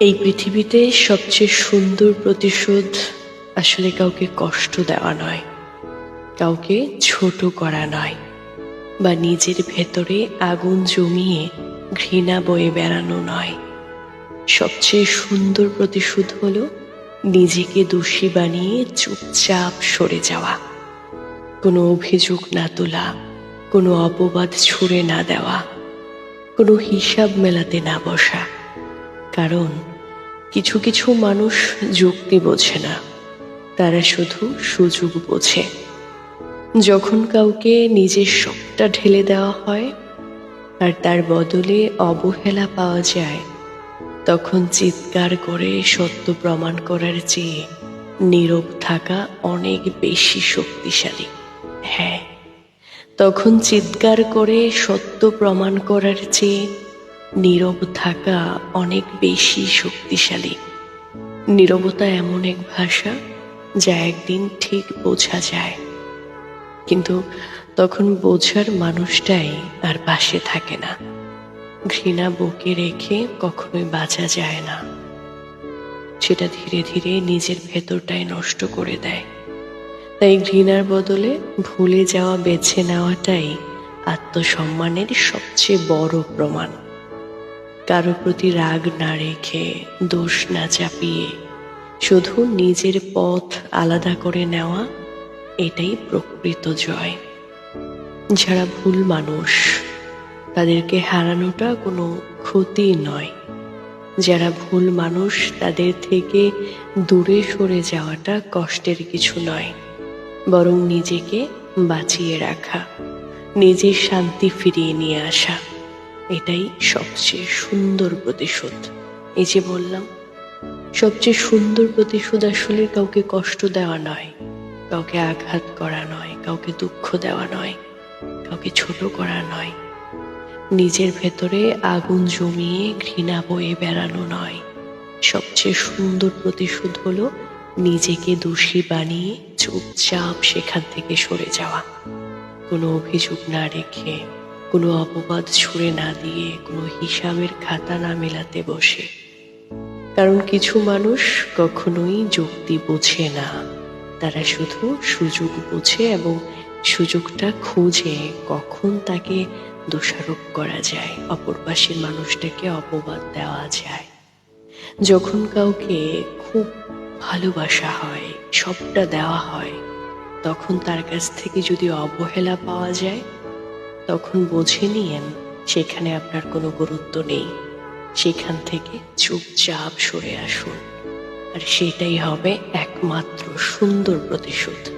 এই পৃথিবীতে সবচেয়ে সুন্দর প্রতিশোধ আসলে কাউকে কষ্ট দেওয়া নয়, কাউকে ছোট করা নয়, বা নিজের ভেতরে আগুন জমিয়ে ঘৃণা বয়ে বেড়ানো নয়। সবচেয়ে সুন্দর প্রতিশোধ হলো নিজেকে দোষী বানিয়ে চুপচাপ সরে যাওয়া। কোনো অভিযোগ না তোলা, কোনো অপবাদ ছুড়ে না দেওয়া, কোনো হিসাব মেলাতে না বসা। কারণ কিছু কিছু মানুষ যুক্তি বোঝে না। তারা শুধু সুযোগ বোঝে। যখন কাউকে নিজের সবটা ঢেলে দেওয়া হয় আর তার বদলে অবহেলা পাওয়া যায়, তখন চিৎকার করে সত্য প্রমাণ করার চেয়ে নীরব থাকা অনেক বেশি শক্তিশালী। হ্যাঁ তখন চিৎকার করে সত্য প্রমাণ করার চেয়ে নীরব থাকা অনেক বেশি শক্তিশালী। নীরবতা এমন এক ভাষা যা একদিন ঠিক বোঝা যায়। কিন্তু তখন বোঝার মানুষটাই আর পাশে থাকে না। ঘৃণা বুকে রেখে কখনোই বাঁচা যায় না। সেটা ধীরে ধীরে নিজের ভেতরটাই নষ্ট করে দেয়। তাই ঘৃণার বদলে ভুলে যাওয়া, বেছে নেওয়াটাই আত্মসম্মানের সবচেয়ে বড় প্রমাণ। কারও প্রতি রাগ না রেখে দোষ না চাপিয়ে, শুধু নিজের পথ আলাদা করে নেওয়া, এটাই প্রকৃত জয়। যারা ভুল মানুষ, তাদেরকে হারানোটা কোনো ক্ষতি নয়। যারা ভুল মানুষ, তাদের থেকে দূরে সরে যাওয়াটা কষ্টের কিছু নয়। বরং নিজেকে বাঁচিয়ে রাখা, নিজের শান্তি ফিরিয়ে নিয়ে আসা। এটাই সবচেয়ে সুন্দর প্রতিশোধ। এই যে বললাম, সবচেয়ে সুন্দর প্রতিশোধ আসলে কাউকে কষ্ট দেওয়া নয়, কাউকে আঘাত করা নয়, কাউকে দুঃখ দেওয়া নয়, কাউকে ছোট করা নয়। নিজের ভেতরে আগুন জমিয়ে ঘৃণা বয়ে বেড়ানো নয়। সবচেয়ে সুন্দর প্রতিশোধ হলো নিজেকে দোষী বানিয়ে চুপচাপ সেখান থেকে সরে যাওয়া। কোনো অভিযোগ না রেখে কোনো অপবাদ ছুঁড়ে না দিয়ে কোনো হিসাবের খাতা না মেলাতে বসে। কারণ কিছু মানুষ কখনোই যুক্তি বোঝে না। তারা শুধু সুযোগ বোঝে এবং সুযোগটা খুঁজে কখন তাকে দোষারোপ করা যায়, অপর পাশের মানুষটাকে অপবাদ দেওয়া যায়। যখন কাউকে খুব ভালোবাসা হয়, সবটা দেওয়া হয়, তখন তার কাছ থেকে যদি অবহেলা পাওয়া যায় তখন বুঝে নিয়েন, সেখানে আপনার কোনো গুরুত্ব নেই। সেখান থেকে চুপচাপ সরে আসুন। আর সেটাই হবে একমাত্র সুন্দর প্রতিশোধ।